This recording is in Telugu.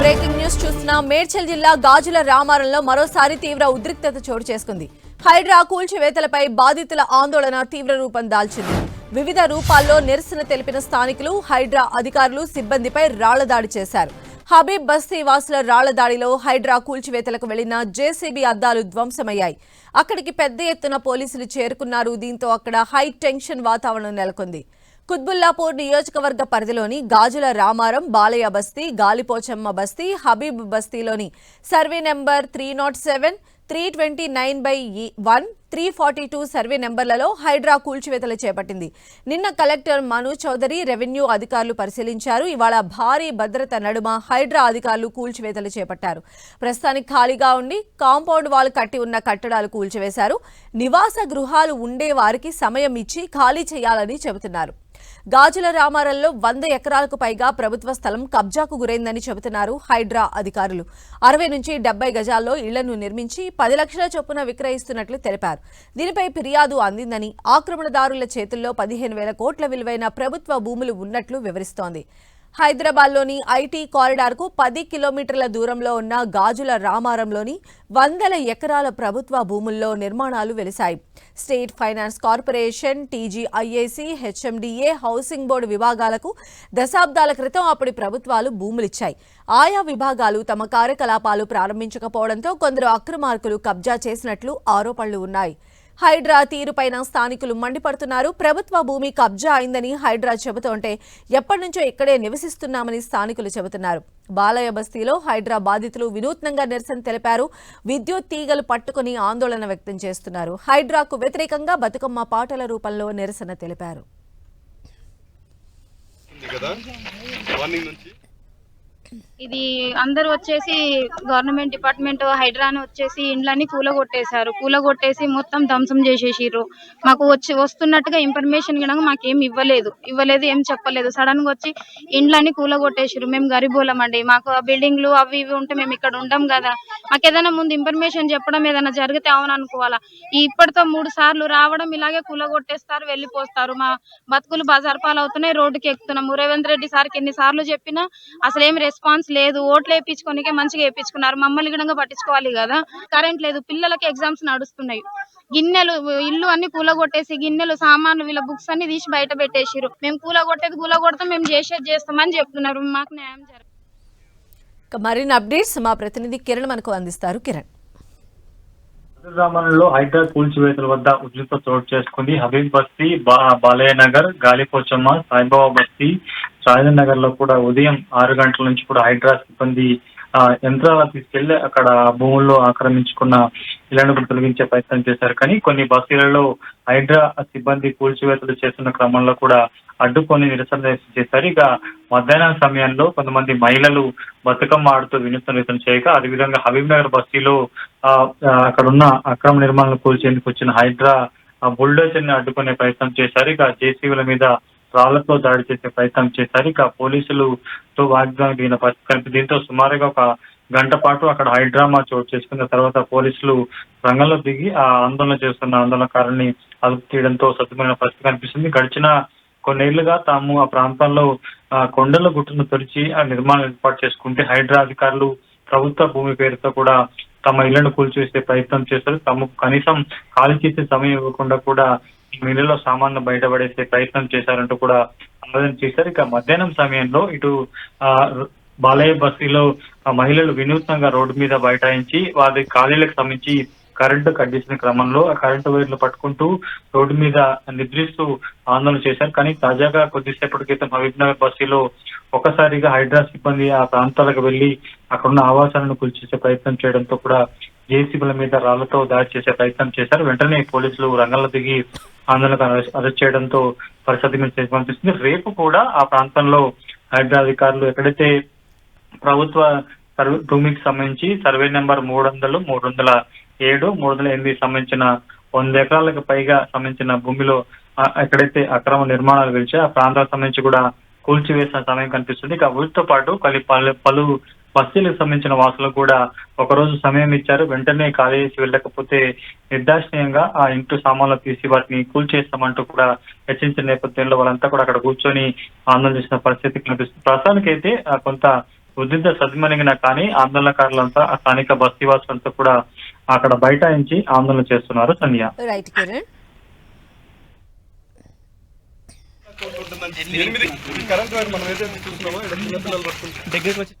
బ్రేకింగ్ న్యూస్ చూస్తున్న మేడ్చల్ జిల్లా గాజుల రామారంలో మరోసారి తీవ్ర ఉద్రిక్తత చోటు చేసుకుంది. హైడ్రా కూల్చివేతలపై బాధితుల ఆందోళన తీవ్ర రూపం దాల్చింది. వివిధ రూపాల్లో నిరసన తెలిపిన స్థానికులు హైడ్రా అధికారులు సిబ్బందిపై రాళ్ళ దాడి చేశారు. హబీబ్ బస్తీ వాసుల రాళ్ళ దాడిలో హైడ్రా కూల్చివేతలకు వెళ్ళిన జేసీబీ అద్దాలు ధ్వంసమయ్యాయి. అక్కడికి పెద్ద ఎత్తున పోలీసులు చేరుకున్నారు. దీంతో అక్కడ హై టెన్షన్ వాతావరణం నెలకొంది. కుత్బుల్లాపూర్ నియోజకవర్గ పరిధిలోని గాజుల రామారం బాలయ్య బస్తీ గాలిపోచమ్మ బస్తీ Habib బస్తీలోని survey number three nought seven three twenty nine by one three forty two survey నెంబర్లలో హైడ్రా కూల్చివేతలు చేపట్టింది. నిన్న కలెక్టర్ మను చౌదరి రెవెన్యూ అధికారులు పరిశీలించారు. ఇవాళ భారీ భద్రత నడుమ హైడ్రా అధికారులు కూల్చివేతలు చేపట్టారు. ప్రస్తుతానికి ఖాళీగా ఉండి కాంపౌండ్ వాల్ కట్టి ఉన్న కట్టడాలు కూల్చివేశారు. నివాస గృహాలు ఉండే వారికి సమయం ఇచ్చి ఖాళీ చేయాలని చెబుతున్నారు. గాజుల రామారంలో వంద ఎకరాలకు పైగా ప్రభుత్వ స్థలం కబ్జాకు గురైందని చెబుతున్నారు హైడ్రా అధికారులు. అరవై నుంచి డెబ్బై గజాల్లో ఇళ్ళను నిర్మించి పది లక్షల చొప్పున విక్రయిస్తున్నట్లు తెలిపారు. దీనిపై ఫిర్యాదు అందిందని ఆక్రమణదారుల చేతుల్లో పదిహేను వేల కోట్ల విలువైన ప్రభుత్వ భూములు ఉన్నట్లు వివరిస్తోంది. హైదరాబాద్లోని ఐటీ కారిడార్కు పది కిలోమీటర్ల దూరంలో ఉన్న గాజుల రామారంలోని వందల ఎకరాల ప్రభుత్వ భూముల్లో నిర్మాణాలు వెలిశాయి. State finance corporation TGIAC HMDA housing board విభాగాలకు దశాబ్దాల క్రితం అప్పటి ప్రభుత్వాలు భూములిచ్చాయి. ఆయా విభాగాలు తమ కార్యకలాపాలు ప్రారంభించకపోవడంతో కొందరు అక్రమార్కులు కబ్జా చేసినట్లు ఆరోపణలు ఉన్నాయి. హైడ్రా తీరుపైన స్థానికులు మండిపడుతున్నారు. ప్రభుత్వ భూమి కబ్జా అయిందని హైడ్రా చెబుతోంటే ఎప్పటి నుంచో ఇక్కడే నివసిస్తున్నామని స్థానికులు చెబుతున్నారు. బాలయ్య బస్తీలో హైడ్రా బాధితులు వినూత్నంగా నిరసన తెలిపారు. విద్యుత్ తీగలు పట్టుకుని ఆందోళన వ్యక్తం చేస్తున్నారు. హైడ్రాకు వ్యతిరేకంగా బతుకమ్మ పాటల రూపంలో నిరసన తెలిపారు ఉంది కదా మార్నింగ్ నుంచి ఇది అందరు వచ్చేసి గవర్నమెంట్ డిపార్ట్మెంట్ హైడ్రాని వచ్చేసి ఇండ్లన్నీ కూలగొట్టేశారు. కూలగొట్టేసి మొత్తం ధ్వంసం చేసేసిర్రు. మాకు వచ్చి వస్తున్నట్టుగా ఇన్ఫర్మేషన్ కూడా మాకేం ఇవ్వలేదు. ఇవ్వలేదు ఏం చెప్పలేదు. సడన్గా వచ్చి ఇండ్లన్నీ కూలగొట్టేసారు మేము గరిబోలం అండి. మాకు ఆ బిల్డింగ్లు అవి ఇవి ఉంటే మేము ఇక్కడ ఉండం కదా. మాకు ఏదైనా ముందు ఇన్ఫర్మేషన్ చెప్పడం ఏదైనా జరిగితే అవును అనుకోవాలా? ఈ ఇప్పటితో మూడు సార్లు రావడం ఇలాగే కూలగొట్టేస్తారు వెళ్ళిపోస్తారు. మా బతుకులు బజార్ పాలు అవుతున్నాయి రోడ్డుకి ఎక్కుతున్నాము రేవంత్ రెడ్డి సార్కి ఎన్ని సార్లు చెప్పినా అసలు ఏం రెస్పాన్స్ రెస్పాన్స్ లేదు. ఓట్లు వేయించుకోనికే మంచిగా వేయించుకున్నారు. మమ్మల్ని కూడా పట్టించుకోవాలి కదా. కరెంట్ లేదు. పిల్లలకి ఎగ్జామ్స్ నడుస్తున్నాయి. గిన్నెలు ఇల్లు అన్ని కూలగొట్టేసి గిన్నెలు సామాన్లు వీళ్ళ బుక్స్ అన్ని తీసి బయట పెట్టేసిరు మేము కూలగొట్టేది కూలగొడతాం మేము చేసేది చేస్తామని చెప్తున్నారు. మాకు న్యాయం జరగదు. మరిన్ని అప్డేట్స్ మా ప్రతినిధి కిరణ్ మనకు అందిస్తారు. కిరణ్. రామన్లో హైదరాబాద్ కూల్చివేతల వద్ద ఉద్రిక్త చోటు చేసుకుంది హబీబ్ బస్తీ బా- బాలయ్య నగర్ గాలిపోచమ్మ సాయిబాబా బస్తీ రాజేంద్ర నగర్లో కూడా ఉదయం ఆరు గంటల నుంచి కూడా హైడ్రా సిబ్బంది యంత్రాలు తీసుకెళ్ళి అక్కడ భూముల్లో ఆక్రమించుకున్న ఇళ్ళను తొలగించే ప్రయత్నం చేశారు. కానీ కొన్ని బస్తీలలో హైడ్రా సిబ్బంది కూల్చివేతలు చేస్తున్న క్రమంలో కూడా అడ్డుకొని నిరసన చేశారు. ఇక మధ్యాహ్నం సమయంలో కొంతమంది మహిళలు బతుకమ్మ ఆడుతూ వినూత్న వ్యక్తం చేయగా అదేవిధంగా హబీబ్ నగర్ బస్తీలో అక్కడ ఉన్న అక్రమ నిర్మాణాలు కూల్చేందుకు వచ్చిన హైడ్రా బుల్డోజర్ని అడ్డుకునే ప్రయత్నం చేశారు. ఇక జేసీబీల మీద రాళ్ళతో దాడి చేసే ప్రయత్నం చేశారు. ఇక పోలీసులతో వాగ్దానం దిగిన పరిస్థితి కనిపి దీంతో సుమారుగా ఒక గంట పాటు అక్కడ హైడ్రామా చోటు చేసుకున్న తర్వాత పోలీసులు రంగంలో దిగి ఆ ఆందోళన చేస్తున్న ఆందోళనకారుని అదుపు తీయడంతో సత్యమైన పరిస్థితి కనిపిస్తుంది. గడిచిన కొన్నేళ్ళుగా తాము ఆ ప్రాంతంలో కొండల గుట్టును తొలిచి ఆ నిర్మాణం ఏర్పాటు చేసుకుంటే హైడ్రా అధికారులు ప్రభుత్వ భూమి పేరుతో కూడా తమ ఇళ్ళను కూల్చివేసే ప్రయత్నం చేస్తారు. తమకు కనీసం ఖాళీ చేసే సమయం ఇవ్వకుండా కూడా ఈ మిల్లులో సామాన్లు బయటపడేసే ప్రయత్నం చేశారంటూ కూడా ఆవేదన చేశారు. ఇక మధ్యాహ్నం సమయంలో ఇటు ఆ బాలయ్య బస్తీలో మహిళలు వినూత్నంగా రోడ్డు మీద బైఠాయించి వారి ఖాళీలకు సంబంధించి కరెంటు కట్ చేసిన క్రమంలో ఆ కరెంటు వైర్లు పట్టుకుంటూ రోడ్డు మీద నిద్రిస్తూ ఆందోళన చేశారు. కానీ తాజాగా కొద్దిసేపటి క్రితం హబీబ్నగర్ బస్తీలో ఒకసారిగా హైడ్రా సిబ్బంది ఆ ప్రాంతాలకు వెళ్ళి అక్కడున్న ఆవాసాలను కూల్చేసే ప్రయత్నం చేయడంతో కూడా జేసీబీల మీద రాళ్ళతో దాడి చేసే ప్రయత్నం చేశారు. వెంటనే పోలీసులు రంగంలో దిగి ఆందోళనకు అరెస్ట్ చేయడంతో పరిస్థితి మీద కనిపిస్తుంది రేపు కూడా ఆ ప్రాంతంలో హైడ్రా అధికారులు ఎక్కడైతే ప్రభుత్వ సర్వే భూమికి సంబంధించి సర్వే నెంబర్ మూడు వందలు మూడు వందల ఏడు మూడు వందల ఎనిమిది సంబంధించిన వంద ఎకరాలకు పైగా సంబంధించిన భూమిలో ఎక్కడైతే అక్రమ నిర్మాణాలు వెలిచాయో ఆ ప్రాంతాలకు సంబంధించి కూడా కూల్చివేసిన సమయం కనిపిస్తుంది. ఇక వీటితో పాటు పలు పలు పలు బస్తీలకు సంబంధించిన వాసులకు కూడా ఒక రోజు సమయం ఇచ్చారు. వెంటనే ఖాళీ చేసి వెళ్ళకపోతే నిర్దాక్షిణ్యంగా ఆ ఇంటి సామాన్లు తీసి వాటిని కూల్చేస్తామంటూ కూడా హెచ్చరించిన నేపథ్యంలో వాళ్ళంతా కూడా అక్కడ కూర్చొని ఆందోళన చేసిన పరిస్థితి కనిపిస్తుంది. ప్రస్తుతానికైతే ఆ, కొంత ఉద్రిత సద్మణిగిన కానీ ఆందోళనకారులంతా ఆ స్థానిక బస్తీవాసులంతా కూడా అక్కడ బైఠాయించి ఆందోళన చేస్తున్నారు. సంధ్య రైట్ కిరణ్ ఎనిమిది. కరెంట్ వైర్ మనం ఏదైతే చూస్తున్నామో? ఇక్కడ చిన్నపిల్లలు పట్టుకుంటారు దగ్గరికి వచ్చి